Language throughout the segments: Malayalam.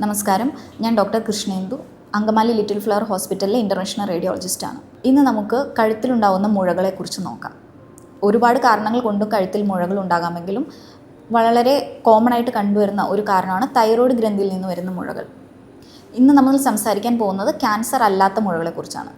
നമസ്കാരം. ഞാൻ doctor Krishnendu Angamaly Little Flower ഹോസ്പിറ്റലിലെ ഇന്റർനാഷണൽ റേഡിയോളജിസ്റ്റാണ്. ഇന്ന് നമുക്ക് കഴുത്തിലുണ്ടാവുന്ന മുഴകളെക്കുറിച്ച് നോക്കാം. ഒരുപാട് കാരണങ്ങൾ കൊണ്ടും കഴുത്തിൽ മുഴകൾ ഉണ്ടാകാമെങ്കിലും വളരെ കോമൺ ആയിട്ട് കണ്ടുവരുന്ന ഒരു കാരണമാണ് തൈറോയ്ഡ് ഗ്രന്ഥിയിൽ നിന്ന് വരുന്ന മുഴകൾ. ഇന്ന് നമ്മൾ സംസാരിക്കാൻ പോകുന്നത് ക്യാൻസർ അല്ലാത്ത മുഴകളെക്കുറിച്ചാണ്.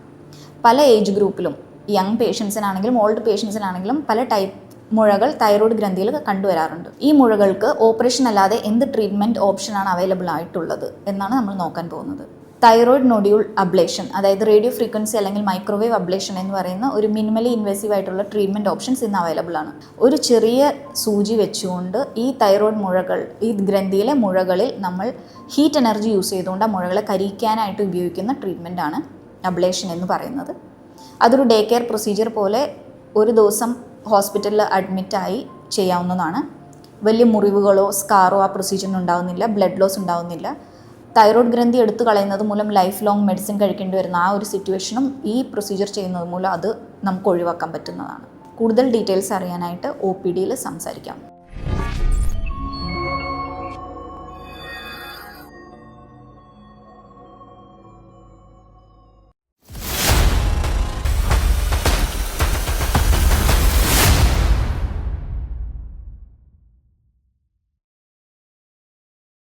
പല ഏജ് ഗ്രൂപ്പിലും യങ് പേഷ്യൻസിനാണെങ്കിലും ഓൾഡ് പേഷ്യൻസിനാണെങ്കിലും പല ടൈപ്പ് മുഴകൾ തൈറോയ്ഡ് ഗ്രന്ഥിയിൽ കണ്ടുവരാറുണ്ട്. ഈ മുഴകൾക്ക് ഓപ്പറേഷൻ അല്ലാതെ എന്ത് ട്രീറ്റ്മെന്റ് ഓപ്ഷനാണ് അവൈലബിൾ ആയിട്ടുള്ളത് എന്നാണ് നമ്മൾ നോക്കാൻ പോകുന്നത്. തൈറോയ്ഡ് നൊഡ്യൂൾ അബ്ലേഷൻ അതായത് റേഡിയോ ഫ്രീക്വൻസി അല്ലെങ്കിൽ മൈക്രോവേവ് അബ്ലേഷൻ എന്ന് പറയുന്ന ഒരു മിനിമലി ഇൻവേസീവ് ആയിട്ടുള്ള ട്രീറ്റ്മെന്റ് ഓപ്ഷൻസ് ഇന്ന് അവൈലബിൾ ആണ്. ഒരു ചെറിയ സൂചി വെച്ചുകൊണ്ട് ഈ തൈറോയ്ഡ് മുഴകൾ ഈ ഗ്രന്ഥിയിലെ മുഴകളിൽ നമ്മൾ ഹീറ്റ് എനർജി യൂസ് ചെയ്തുകൊണ്ട് ആ മുഴകളെ കരിക്കാനായിട്ട് ഉപയോഗിക്കുന്ന ട്രീറ്റ്മെന്റാണ് അബ്ലേഷൻ എന്ന് പറയുന്നത്. അതൊരു ഡേ കെയർ പ്രൊസീജിയർ പോലെ ഒരു ദിവസം ഹോസ്പിറ്റലിൽ അഡ്മിറ്റായി ചെയ്യാവുന്നതാണ്. വലിയ മുറിവുകളോ സ്കാറോ ആ പ്രൊസീജിയറിന് ഉണ്ടാവുന്നില്ല ബ്ലഡ് ലോസ് ഉണ്ടാവുന്നില്ല. തൈറോയ്ഡ് ഗ്രന്ഥി എടുത്തു കളയുന്നത് മൂലം ലൈഫ് ലോങ് മെഡിസിൻ കഴിക്കേണ്ടി വരുന്ന ആ ഒരു സിറ്റുവേഷനും ഈ പ്രൊസീജിയർ ചെയ്യുന്നത് മൂലം അത് നമുക്ക് ഒഴിവാക്കാൻ പറ്റുന്നതാണ്. കൂടുതൽ ഡീറ്റെയിൽസ് അറിയാനായിട്ട് ഒ പി ഡിയിൽ സംസാരിക്കാം.